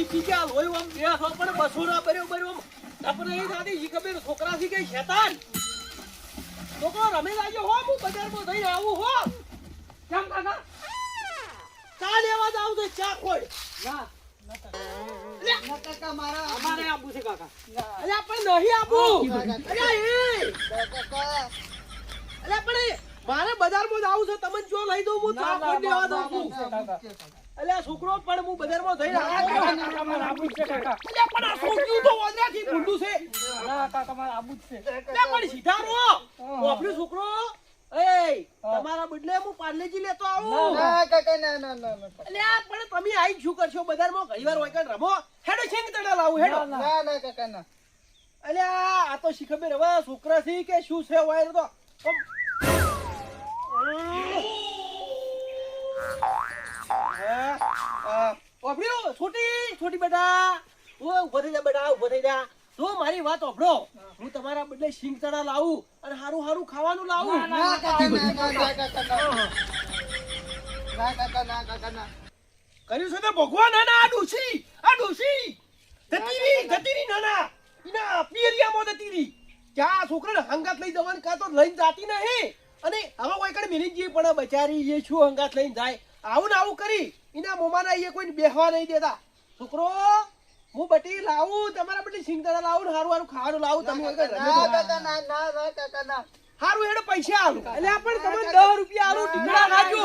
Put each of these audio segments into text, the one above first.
લોહી પી આપણે એ દાદી ઈ છોકરો રમે લાગ્યો હો હું બજારમાં આવું હો. કેમ કાકા? ચા લેવા જાવ તો ચા ખોડ ના અમારે આપવું કાકા. અલ્યા પણ નહીં આપવું. અલ્યા એ. પણ મારે બજારમાં જાવું છે. તમે જો લઈ દઉં હું ચા ખોઈ દેવા દઉં છું. અલ્યા છોકરો પણ હું બજારમાં જઈ આબુ છે કાકા. એટલે પણ આ છોકરું તો ઓંધળાથી ભૂંડું છે. અલ્યા પણ સીધા રો ઓફરી છોકરો. એ તમારા બદલે હું પાર્લેજી લેતો આવું. ના કાકા ના ના ના એટલે અલ્યા પણ તમે આઈ શું કરશો? બજારમાં ઘણીવાર હોય કે રમો. હેડો છે કે તડા લાવું? હેડો. ના ના. કાકા ના. અલ્યા આ તો શીખબે રવા છોકરા થી કે શું છે વાયર તો આમ. હા, હા. ઓફર્યું? છોટી છોટી બેટા ઓ ઊભો થઈ જા બેટા ઊભો થઈ જા જો મારી વાત ઓફરો હું તમારા બદલે સિંગ ચણા લાવું અને હારું હારું ખાવાનું લાવું ના કાકા ના ના ના કાકા ના ના ના ના કર્યું છે ભગવાન ના આ ડોશી આ રહી જતી રહી નાના ઈના પિયરિયામાં જતી રહી ક્યાં છોકરાને હંગાત લઈ જવાનું કાં તો લઈને જાતી નહીં અને હવે કોઈ કડે મિલી પણ બચારી એ શું હંગાત લઈને જાય આવું ને આવું કરી એના મોમાના એ કોઈને બેહવા નહીં દેતા છોકરો હું બટી લાવું તમારા બટી સિંગદાણા લાવું ને હારું હારું ખાવાનું લાવું તમે ના ના ના ના ના હારું હેડો પૈસા આલું એટલે પણ તમે દસ રૂપિયા આલું ઢીકડા નાખજો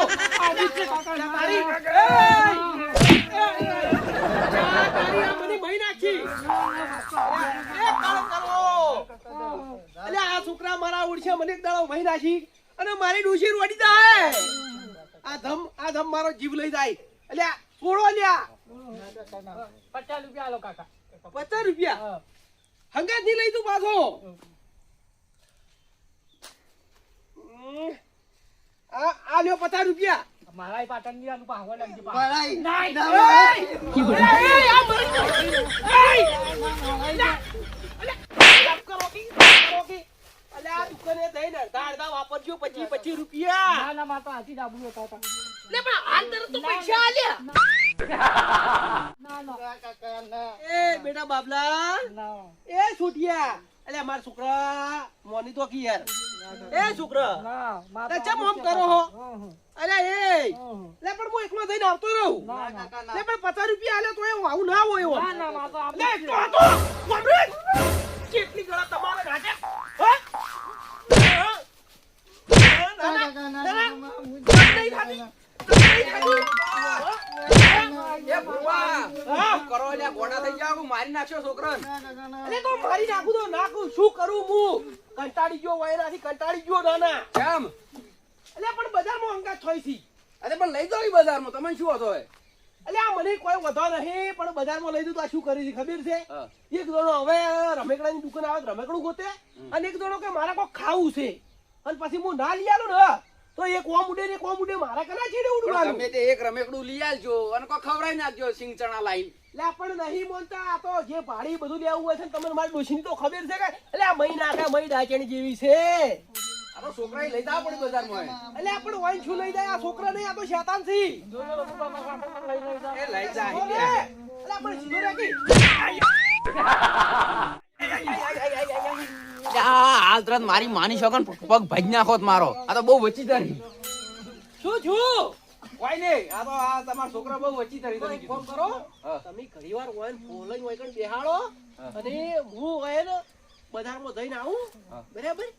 મને મહી નાખી. એટલે આ છોકરા મારા ઉડશે મને એક દાડો મહી નાખી અને મારી ડોશી રોડી જાય. આ ધમ આ ધમ મારો જીવ લઈ જાય. એટલે છોડો લ્યા પચાસ રૂપિયા આલો કાકા. પચાસ રૂપિયા? હંગાત નહીં લઈ તું પાછો. આ લ્યો પચાસ રૂપિયા. મારા પાટણની આનું પાહવા લાગી ભરાઈ નાઈ. ના, એય! એય, એય, આ મરી ગયો. એય! અલ્યા, કરો કી, કરો કી. અલ્યા, આ દુકાને જઈને અડધા અડધા વાપરજો પચીસ પચીસ રૂપિયા ના માતો હાથી ડાબુ હતા હતા. લે પણ અંદર તો પૈસા આલ્યા. ના ના. ના કાકા ના. એ બેટા બાબલા. ના. એ છૂટિયા. અલ્યા માર છોકરા મોની તો કી યાર. એ છોકરા. ના. માતા ચમ આવું કરો હો? હં, એ. લે પણ હું એકલો થઈને આવતો રહું. ના કાકા ના. લે પણ પચાસ રૂપિયા આલે તો એ આવું ના હોય ના ના માતા લે તો તો કોમરેડ ગોડા થઈ જાવ મારી નાખ્યો ના અરે તો મારી નાખું તો નાખું. શું કરું હું? કંટાળી ગયો વાયરાથી કંટાળી ગયો નાના. કેમ? એટલે પણ બજારમાં અંગાત થઈ છી. અરે પણ લઈ જાવ બજારમાં. તમે શું હતો એટલે આ મને કોઈ વધો નહીં પણ બજારમાં લઈ દઉં તો આ શું કરી છે ખબર છે? એક જણો હવે રમેકડાની દુકાન આવે રમેકડું ગોતે અને એક જણો કે મારે કોઈ ખાવું છે. અને પછી હું ના લઈ આલું ને તો એક ઓમ ઉડે ને એક ઓમ ઉડે મારા કના ચીડે ઉડવાનું? તમે તે એક રમેકડું લઈ આલજો અને કો ખવડાવી નાખજો સિંગ ચણા લાઈન. એટલે પણ નહીં બોલતા આ તો જે ભાડી બધું લેવું હોય છે ને તમને મારી ડોશીની તો ખબર છે કે એટલે આ મહી નાખે મહી ડાચણી જેવી છે. આ તો છોકરાએ લઈ જાવ પડે બજારમાં એટલે આ પણ વાઈન શું લઈ જાય આ છોકરા નહીં આ તો શેતાન છે. એ લઈ જાય એટલે સીધો રાખી. હાલ તરત મારી માની શકો ને પગ ભજ નાખો મારો. આ તો બહુ વચ્ચી તારી શું છું? કોઈ નહીં. આ તો આ તમારા છોકરા બહુ વચ્ચી ધરી તમે એક કરો. તમે ઘણીવાર હોય કણ બેહાડો. અને હું બજારમાં જઈને આવું. બરાબર?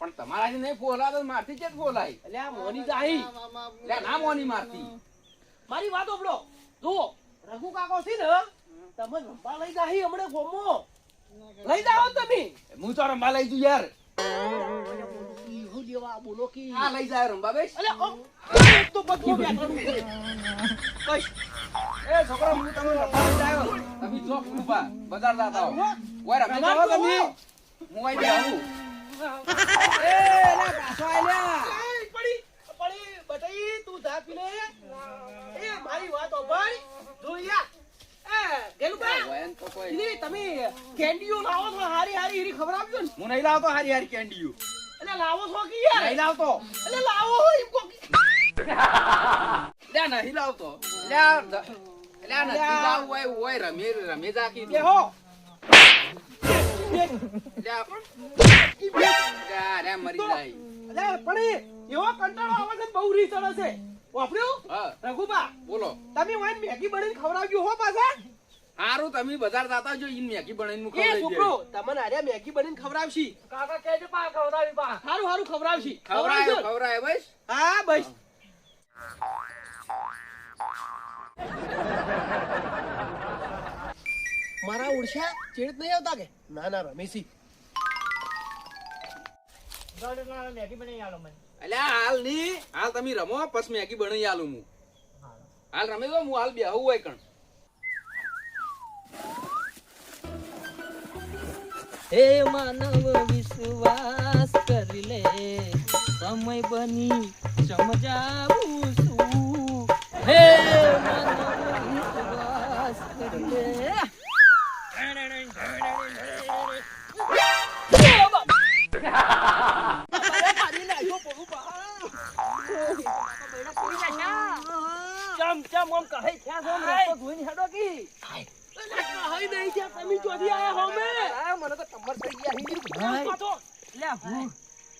પણ તમારાથી નહીં ફોલા તો મારથી ચેત ફોલાય એટલે આ મોની જાહી એટલે ના મોની મારતી મારી વાત ઓપડો જુઓ રઘુ કાકો છે ને તમે રંપા લઈ જાય હમણાં ગોમો. લઈ જાઓ તમે. હું તો રંબા લઈ જુ યાર. ઈહુ દેવા બોલો કી આ લઈ જાય રંબા બેસ. અલે તો બધું છે. કઈ એ છોકરા હું તમને રંબા લઈ જાયો. તમે જો કૃપા બજાર જાતા હો ઓય રમી જાઓ તમે. હું આઈ જાઉં એ લે પાછો આય પડી પડી બટાઈ તું જા પી લે એ મારી વાત ઓભાઈ જોયા ગેલુબા તમે કેન્ડીઓ લાવો છો હારી હારી હીરી ખબર આપજો ને. હું નહીં લાવતો હારી હારી કેન્ડીયું એટલે લાવો છો કે યાર? નહીં લાવતો. એટલે લાવો એમ કો લે નહીં લાવતો. લે લે નથી લાવવું હોય હોય રમી રમી જા કીધું બેહો જા. જા, રે, મરી જાય. અલ્યા, પણ એવો કંટાળો આવે છે બહુ રીસ ચડે છે. વાપર્યું? રઘુબા બોલો. તમે વાઈન મેગી બનાવીને ખવડાવ્યું હો પાછા. હારું તમે બજાર જતા જો ઈન મેગી બનાવીને એ ખવડાવી છોકરો તમને આર્યા મેગી બનાવીને ખવડાવશી. કાકા કહેજો પા ખવડાવી પા હારું હારું ખવડાવશી. ખવડાયો, ખવડાવજો. બસ. હા બસ. મારા ઓળશા ચેડ નહીં આવતા કે? ના ના રમેશી. મેગી બનાવી આલો મને. અલ્યા હાલની. હાલ તમે રમો પછી મેગી બનાવી આલું હું. હાલ રમી હું હાલ બેહું હોય કણ. હે માનવ વિશ્વાસ કરી લે. સમય બની સમજાવું છું. હે માનવ વિશ્વાસ કરી લે. ચમ ચમ કહે છો રસ્તો જોઈને હેડો કી હાય નહીં ત્યાં તમે ચોથી આયા હો મે આ મને તો ટંબર પડી ગયા હિંદી પાછો લે હું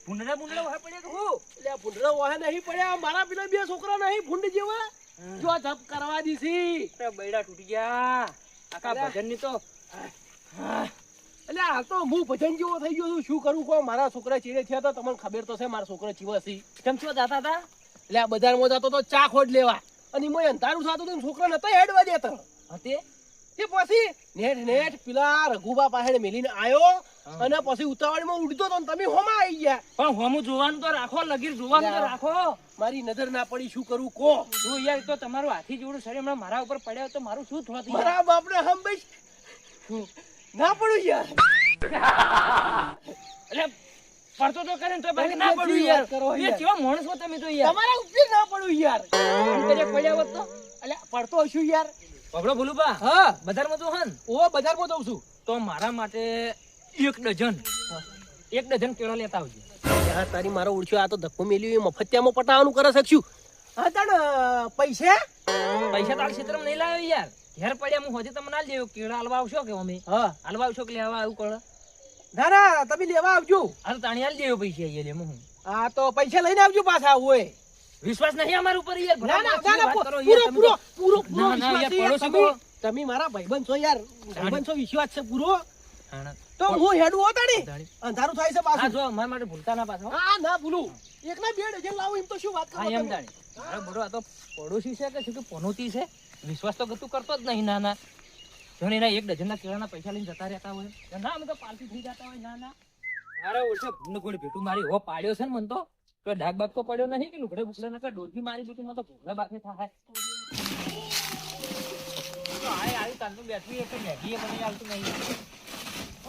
ભૂંડરા ભૂંડરા હોય પડે કે હું? એટલે આ ભૂંડરા વાહે નહીં પડ્યા. મારા પેલા બે છોકરા નહીં ભૂંડ જેવા. જો ધપ કરવા દીધી બૈડા તૂટી ગયા. આખા ભજનની તો. એટલે આ તો હું ભજન જેવો થઈ ગયો છું. શું કરું કહો? મારા છોકરા ચીરે થયા હતા. તમને ખબર તો છે મારા છોકરા ચીવા છે. કેમ છો જાતા હતા એટલે આ બજારમાં જતો તો ચા ખોટ લેવા. અને મોય અંધારું થતું હતું છોકરા નતા હેડવા દેતા. હતે? તે પછી નેટ નેટ પેલા રઘુબા પાસે મેલીને આવ્યો અને પછી ઉતાવળમાં ઉડતો તો તમે હોમાં આવી ગયા. પણ હોમું જોવાનું તો રાખો લગીર જોવાનું તો રાખો. મારી નજર ના પડી શું કરું કો જો યાર તો તમારું હાથી જોડું શરીર હમણાં મારા ઉપર પડ્યો તો મારું શું થોત મારા બાપને હમ. ભાઈ ના પડ્યું યાર. એટલે પડતો તો કરે તો ભાઈ ના પડ્યું યાર. એ. કેવા માણસ તમે તો યાર. તમારા ઉપર ના પડ્યું યાર. પડ્યા હોત તો. એટલે પડતો હશું યાર. પગડો ભૂલુભા હા. બજારમાં જો હન? ઓ બજારમાં જઉં છું. તો મારા માટે એક ડઝન એક ડઝન કેળા લેતા આવજો. યાર તારી મારો ઓળખ્યો આ તો ધક્કો મેલ્યો. એ મફતિયામાં પટાવાનું કરે શકશું હા તણ પૈસા? પૈસા તો આ ક્ષેત્રમાં નહીં લાવ્યો યાર. ઘેર પડ્યા હું હજી તમને આલ દેવો. કેળા હલવા આવશો કે અમે? હા. હલવા આવશો કે લેવા આવું કોણ? ના ના તમે લેવા આવજો. હાલ તાણી હાલ દેવો પૈસા અહીંયા લે હું. હા તો પૈસા લઈને આવજો પાછા ઓય. વિશ્વાસ નહીં અમારા ઉપર યાર. ના ના ના ના પૂરો પૂરો પૂરો પૂરો ના, ના, વિશ્વાસ છે તમે- તમે મારા ભાઈબંધ છો યાર. ભાઈબંધ છો વિશ્વાસ છે પૂરો. તો હું. હેડું હોતા ને અંધારું થાય છે પાછું. જો મારા માટે ભૂલતા ના પાછો. હા ના ભૂલું. એકલા બે ડઝન લાવો એમ તો શું વાત કરો એમ તમે? અરે મારો આ તો પડોશી છે કે શું કે પનોતી છે? વિશ્વાસ તો ગતું કરતો જ નહીં ના ના. જો ના એક ડઝનના કેળાના પૈસા લઈને જતા રહેતા હોય. ના અમે તો પાલતી થઈ જતા હોય ના ના. અરે ઓછો ભૂંડ ભેટું મારી હો પાડ્યો છે ને મને તો. તો ડાક બાગ તો પડ્યો નહીં કે લુગડે બુગડે નકર ડોલથી મારી દીધું તો ભૂગળા બાકી થાય. તો આય આવી તાન એટલે મેગી એ આવતું નહીં.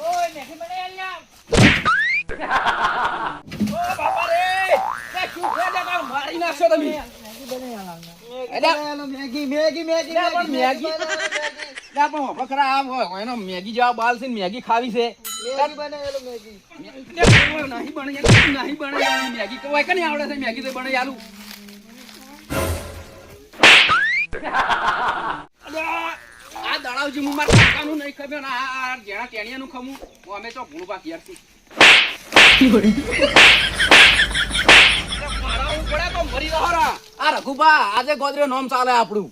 ઓય મેગી મારી નાખશો તમે. Maggi Maggi Maggi Maggi. Maggi જેવા બાલ છે ને મેગી ખાવી છે મેગી. બનાવેલો મેગી લે, નહીં બને યાર, મેગી કવાય કે નહીં આવડે છે મેગી તો બને આલું આ દડાવજી હું મારા નહીં ને આ જેણા ટેણિયાનું ખમું. હું તો ભૂલું બાકી યાર મારા આ રઘુબા, આજે ગોદરે નોમ ચાલે આપણું.